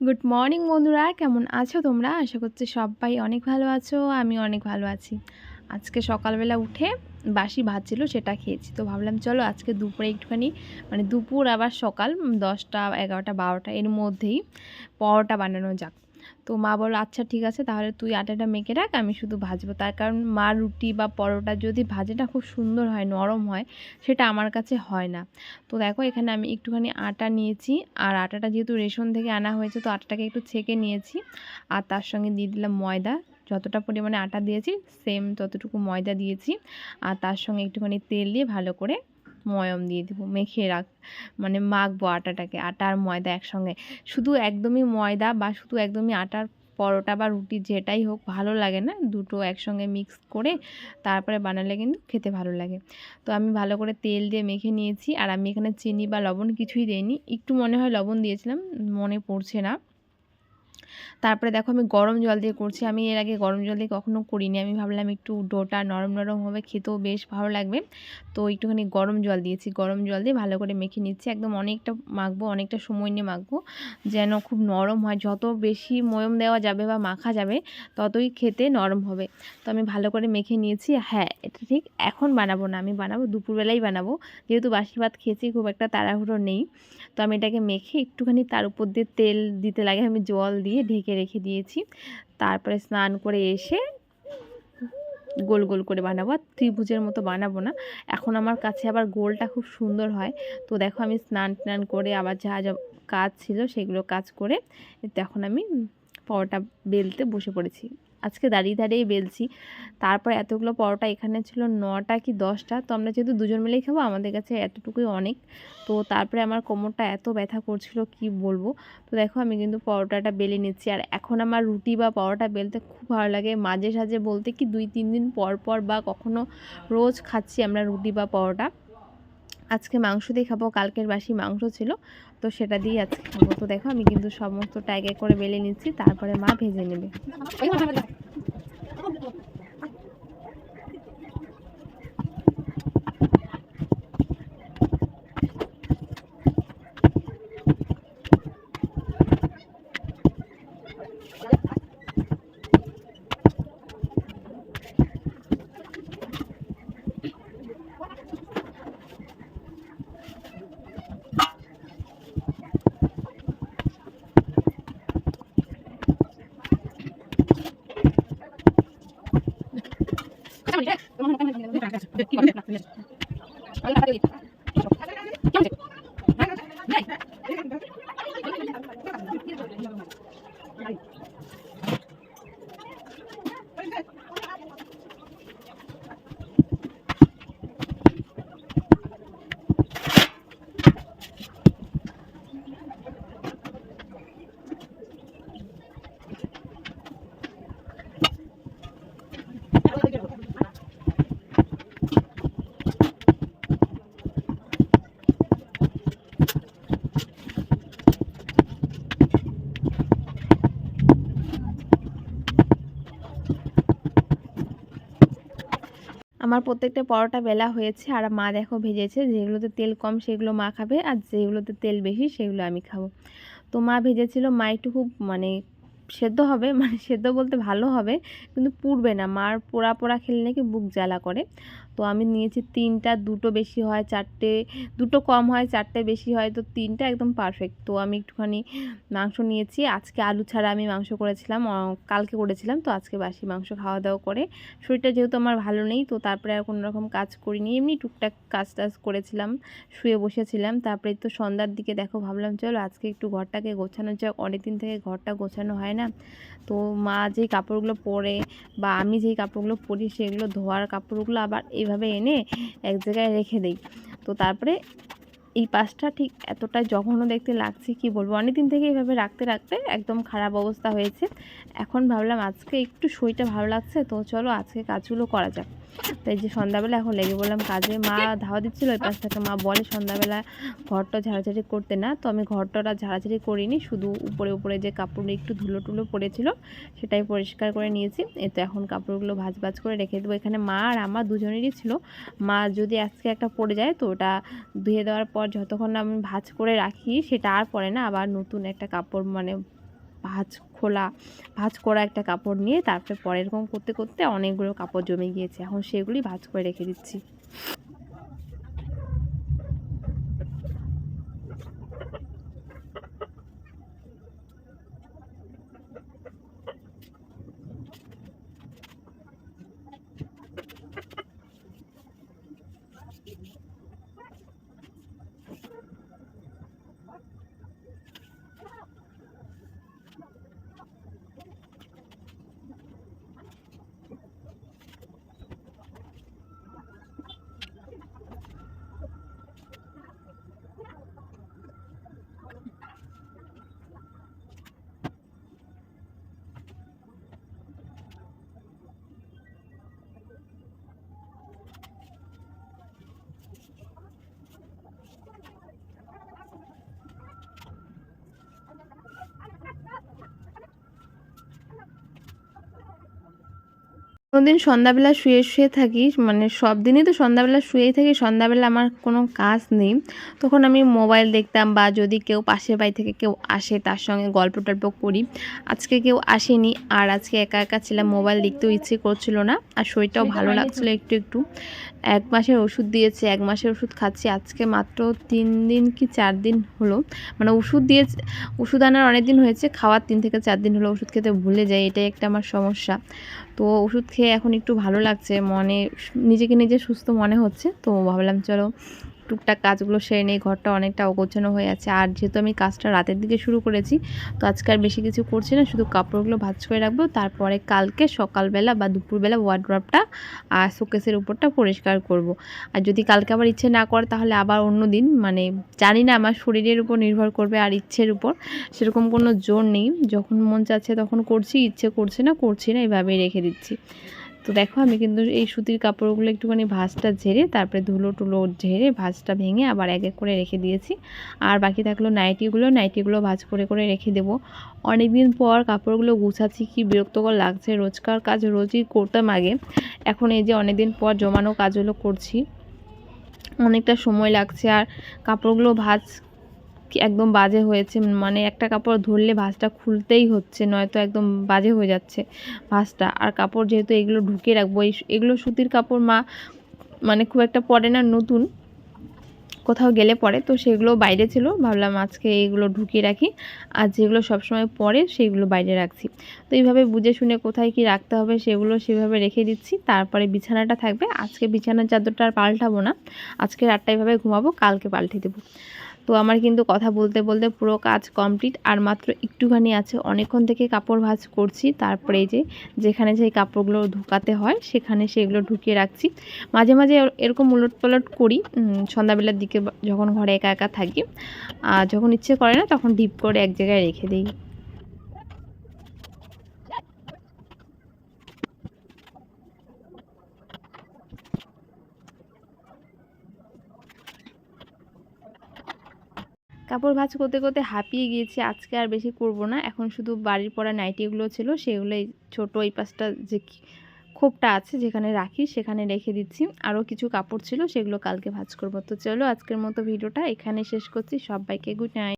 Good morning বন্ধুরা। কেমন আছো তোমরা? আশা করছি সবাই অনেক ভালো আছো, আমি অনেক ভালো আছি। আজকে সকালবেলা উঠে বাসি ভাত ছিল, সেটা খেয়েছি। তো ভাবলাম, চলো আজকে দুপুরে একটুখানি মানে দুপুর আবার সকাল, দশটা, এগারোটা, বারোটা, এর মধ্যেই পরোটা বানানো যাক। তো মা বলল আচ্ছা ঠিক আছে, তাহলে তুই আটাটা মেখে রাখ, আমি শুধু ভাজবো। তার কারণ মা রুটি বা পরোটা যদি ভাজেটা খুব সুন্দর হয়, নরম হয়, সেটা আমার কাছে হয় না। তো দেখো, এখানে আমি একটুখানি আটা নিয়েছি, আর আটাটা যেহেতু রেশন থেকে আনা হয়েছে, তো আটাটাকে একটু ছেঁকে নিয়েছি, আর তার সঙ্গে দিয়ে দিলাম ময়দা। যতটা পরিমাণে আটা দিয়েছি সেম ততটুকু ময়দা দিয়েছি, আর তার সঙ্গে একটুখানি তেল দিয়ে ভালো করে ময়ম দিয়ে দেবো, মেখে রাখ মানে মাখবো আটাটাকে, আটা আর ময়দা একসঙ্গে। শুধু একদমই ময়দা বা শুধু একদমই আটার পরোটা বা রুটি যেটাই হোক, ভালো লাগে না? দুটো একসঙ্গে মিক্স করে তারপরে বানালে কিন্তু খেতে ভালো লাগে। তো আমি ভালো করে তেল দিয়ে মেখে নিয়েছি, আর আমি এখানে চিনি বা লবণ কিছুই দিইনি। একটু মনে হয় লবণ দিয়েছিলাম, মনে পড়ছে না। তারপরে দেখো আমি গরম জল দিয়ে করছি। আমি এর আগে গরম জল দিয়ে কখনো করিনি। আমি ভাবলাম একটু ডোটা নরম নরম হবে, খেতেও বেশ ভালো লাগবে। তো একটুখানি গরম জল দিয়েছি। গরম জল দিয়ে ভালো করে মেখে নিচ্ছি। একদম অনেকটা মাখবো, অনেকটা সময় নিয়ে মাখবো। যেন খুব নরম হয়। যত বেশি ময়ম দেওয়া যাবে বা মাখা যাবে, ততই খেতে নরম হবে। তো আমি ভালো করে মেখে নিয়েছি। হ্যাঁ এটা ঠিক এখন বানাবো না। আমি বানাবো, দুপুরবেলাই বানাবো। যেহেতু বাসি ভাত খেয়েছি, খুব একটা তাড়াহুড়ো নেই। তো আমি এটাকে মেখে একটুখানি তার উপর দিয়ে তেল দিতে লাগে। আমি জল দিয়ে ঢেকে রেখে দিয়েছি। তারপরে স্নান করে এসে গোল গোল করে বানাবো। আর ত্রিভুজের মতো বানাবো না। এখন আমার কাছে আবার গোলটা খুব সুন্দর হয়। তো দেখো আমি স্নান টান করে আবার যা যা কাজ ছিল সেগুলো কাজ করে তখন আমি পরোটা বেলতে বসে পড়েছি। আজকে দাঁড়িয়ে দাঁড়িয়ে বেলছি। তারপর এতগুলো পরোটা এখানে ছিল নটা কি দশটা। তো আমরা যেহেতু দুজন মিলেই খাব, আমাদের কাছে এতটুকুই অনেক। তো তারপরে আমার কোমরটা এত ব্যথা করছিল, কি বলব? তো দেখো আমি কিন্তু পরোটাটা বেলে নিচ্ছি। আর এখন আমার রুটি বা পরোটা বেলতে খুব ভালো লাগে। মাঝে সাঝে বলতে কি দুই, তিন দিন পর পর বা কখনো রোজ খাচ্ছি আমরা রুটি বা পরোটা। আজকে মাংস দিয়ে খাব, কালকের বাসি মাংস ছিল, তো সেটা দিয়ে আজকে খাব। তো দেখো, আমি কিন্তু সমস্ত এক করে বেলে নিচ্ছি, তারপরে মা ভেজে নেবে। আমার প্রত্যেকটা পরোটা বেলা হয়েছে আর মা দেখো ভেজেছে, যেগুলোতে তেল কম সেগুলো মা খাবে আর যেগুলোতে তেল বেশি সেগুলো আমি খাব। তো মা ভেজেছিল, মা একটু খুব মানে সেদ্ধ হবে মানে সেদ্ধ বলতে ভালো হবে, কিন্তু পুড়বে না। মার পোড়া পোড়া খেলে নাকি বুক জ্বালা করে। তো আমি নিয়েছি তিনটা, দুটো বেশি হয়, চারটে, দুটো কম হয়, চারটে বেশি হয়, তো তিনটা একদম পারফেক্ট তো আমি একটুখানি মাংস নিয়েছি। আজকে আলু ছাড়া আমি মাংস করেছিলাম কালকে করেছিলাম, তো আজকে বাসি মাংস খাওয়া দাওয়া করে। শরীরটা যেহেতু আমার ভালো নেই, তো তারপরে আর কোনো রকম কাজ করিনি। এমনি টুকটাক কাজ টাজ করেছিলাম, শুয়ে বসেছিলাম। তারপরে তো সন্ধ্যার দিকে দেখো, ভাবলাম চলো আজকে একটু ঘরটাকে গোছানো যাক। অনেক দিন থেকে ঘরটা গোছানো হয় না। তো মা যেই কাপড়গুলো পরে বা আমি যেই কাপড়গুলো পরি সেগুলো ধোয়ার কাপড়গুলো আবার এইভাবে এনে এক জায়গায় রেখে দিই। তো তারপরে এই পাশটা ঠিক এতটা জঘন্য দেখতে লাগছে কি বলব? অনেক দিন থেকে এইভাবে রাখতে রাখতে একদম খারাপ অবস্থা হয়েছে। এখন ভাবলাম আজকে একটু শরীরটা ভালো লাগছে, তো চলো আজকে কাজগুলো করা যাক। তাই যে সন্ধ্যাবেলা এখন লেগে বললাম কাজে, মা ধাওয়া দিচ্ছিল, ওই পাশ থেকে মা বলে সন্ধ্যাবেলা ঘরটা ঝাড়াঝাড়ি করতে না, তো আমি ঘরটা ঝাড়াঝাড়ি করিনি, শুধু উপরে উপরে যে কাপড় একটু ধুলো টুলো পড়েছিল, সেটাই পরিষ্কার করে নিয়েছি। এ তো এখন কাপড়গুলো ভাজ ভাজ করে রেখে দেবো। এখানে মা আর আমার দুজনেরই ছিল। মা যদি আজকে একটা পড়ে যায়, তো ওটা ধুয়ে দেওয়ার পর যতক্ষণ আমি ভাজ করে রাখি, সেটা আর পরে না, আবার নতুন একটা কাপড় মানে ভাঁজ খোলা, ভাঁজ করা একটা কাপড় নিয়ে তারপরে পরে এরকম করতে করতে অনেকগুলো কাপড় জমে গিয়েছে। এখন সেগুলি ভাঁজ করে রেখে দিচ্ছি। কোনোদিন সন্ধ্যাবেলা শুয়ে শুয়ে থাকি মানে সব দিনই তো সন্ধ্যাবেলা শুয়েই থাকি সন্ধ্যাবেলা আমার কোনো কাজ নেই। তখন আমি মোবাইল দেখতাম বা যদি কেউ পাশের বাড়ি থেকে কেউ আসে তার সঙ্গে গল্প টল্প করি। আজকে কেউ আসেনি আর আজকে একা একা ছিলাম মোবাইল দেখতেও ইচ্ছে করছিল না আর শরীরটাও ভালো লাগছিল একটু একটু। এক মাসের ওষুধ দিয়েছে এক মাসের ওষুধ খাচ্ছি আজকে মাত্র তিন দিন কি চার দিন হলো। মানে ওষুধ দিয়েছে ওষুধ আনার অনেক দিন হয়েছে খাওয়ার তিন থেকে চার দিন হলো ওষুধ খেতে ভুলে যাই এটাই একটা আমার সমস্যা। তো ওষুধ খেয়ে এখন একটু ভালো লাগছে মনে নিজেকে নিজে সুস্থ মনে হচ্ছে তো ভাবলাম চলো টুকটাক কাজগুলো সেরে নেই ঘরটা অনেকটা অগোছানো হয়ে আছে। আর যেহেতু আমি কাজটা রাতের দিকে শুরু করেছি, তো আজকে আর বেশি কিছু করছি না। শুধু কাপড়গুলো ভাজ করে রাখব। তারপরে কালকে সকালবেলা বা দুপুরবেলা ওয়ার্ড্রপটা আর শোকেসের উপরটা পরিষ্কার করব। আর যদি কালকে আবার ইচ্ছে না করে, তাহলে আবার অন্য দিন মানে জানি না আমার শরীরের উপর নির্ভর করবে আর ইচ্ছের উপর। সেরকম কোনো জোর নেই। যখন মন চাচ্ছে তখন করছি, ইচ্ছে করছে না, করছি না এইভাবেই রেখে দিচ্ছি। তো দেখো আমি কিন্তু এই সুতির কাপড়গুলো একটুখানি ভাঁজটা ঝেড়ে, তারপরে ধুলো টুলো ঝেড়ে ভাঁজটা ভেঙে আবার এক এক করে রেখে দিয়েছি। আর বাকি থাকল নাইটিগুলো নাইটিগুলো ভাঁজ করে করে রেখে দেবো। অনেক দিন পর কাপড়গুলো গুছাচ্ছি, কি বিরক্তকর লাগছে। রোজকার কাজ রোজই করতাম আগে। এখন এই যে অনেক দিন পর জমানো কাজগুলো করছি, অনেকটা সময় লাগছে। আর কাপড়গুলো ভাঁজ একদম বাজে হয়েছে? মানে একটা কাপড় ধরলে ভাঁজটা খুলতেই হচ্ছে, নয়তো একদম বাজে হয়ে যাচ্ছে ভাঁজটা। আর কাপড় যেহেতু এগুলো ঢুকিয়ে রাখব এগুলো সুতির কাপড় মা মানে খুব একটা পরে না, নতুন। কোথাও গেলে পরে, তো সেগুলো বাইরে ছিল। ভাবলাম আজকে এইগুলো ঢুকিয়ে রাখি। আর যেগুলো সবসময় পরে, সেইগুলো বাইরে রাখছি। তো এইভাবে বুঝে শুনে কোথায় কি রাখতে হবে, সেগুলো সেভাবে রেখে দিচ্ছি। তারপরে বিছানাটা থাকবে। আজকে বিছানার চাদরটা আর পাল্টাবো না। আজকে রাতটা এইভাবে ঘুমাবো, কালকে পাল্টে দেবো। তো আমার কিন্তু কথা বলতে বলতে পুরো কাজ কমপ্লিট আর মাত্র একটুখানি আছে। অনেকক্ষণ থেকে কাপড় ভাজ করছি, তারপরে যে যেখানে যে কাপড়গুলো ঢুকাতে হয়, সেখানে সেগুলো ঢুকিয়ে রাখছি। মাঝে মাঝে এরকম উলট পালট করি সন্ধ্যাবেলার দিকে যখন ঘরে একা একা থাকি আর যখন ইচ্ছে করে না, তখন ডিপ করে এক জায়গায় রেখে দিই। কাপড় ভাঁজ করতে করতে হাঁপিয়ে গিয়েছি, আজকে আর বেশি করব না। এখন শুধু বাড়ির পরা নাইটিগুলো ছিল, সেগুলোই ছোট এই পাশটা যে খোপটা আছে যেখানে রাখি, সেখানে রেখে দিচ্ছি। আরও কিছু কাপড় ছিল, সেগুলো কালকে ভাঁজ করব। তো চলো আজকের মতো ভিডিওটা এখানে শেষ করছি। সবাইকে গুড নাইট